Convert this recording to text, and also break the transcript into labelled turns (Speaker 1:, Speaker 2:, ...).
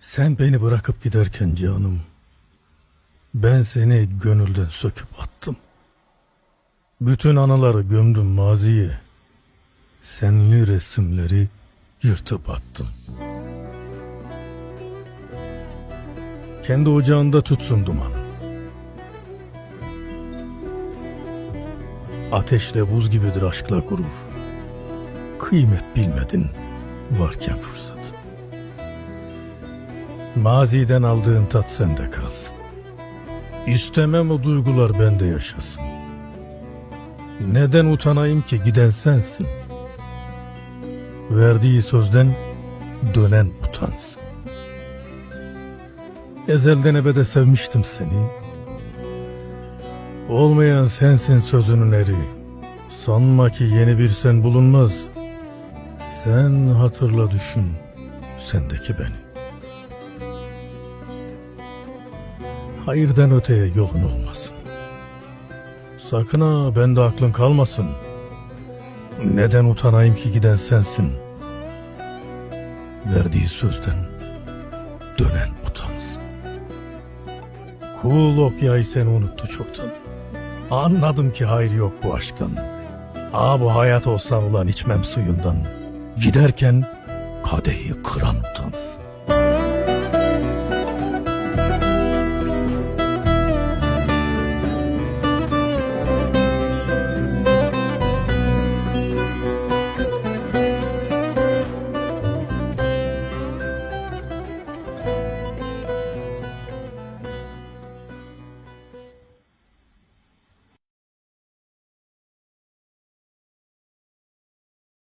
Speaker 1: Sen beni bırakıp giderken canım, ben seni gönülden söküp attım. Bütün anıları gömdüm maziye. Senli resimleri yırtıp attım. Kendi ocağında tutsun duman. Ateşle buz gibidir aşkla gurur. Kıymet bilmedin varken fırsat. Maziden aldığın tat sende kalsın. İstemem o duygular bende yaşasın. Neden utanayım ki giden sensin. Verdiği sözden dönen utansın. Ezelden ebede sevmiştim seni. Olmayan sensin sözünün eri. Sanma ki yeni bir sen bulunmaz. Sen hatırla düşün sendeki beni. Hayırdan öteye yolun olmasın. Sakın ha bende aklın kalmasın. Neden utanayım ki giden sensin. Verdiği sözden dönen utansın. Kul Okyay seni unuttu çoktan. Anladım ki hayır yok bu aşktan. Aa bu hayat olsan ulan içmem suyundan. Giderken kadehi kıran utansın.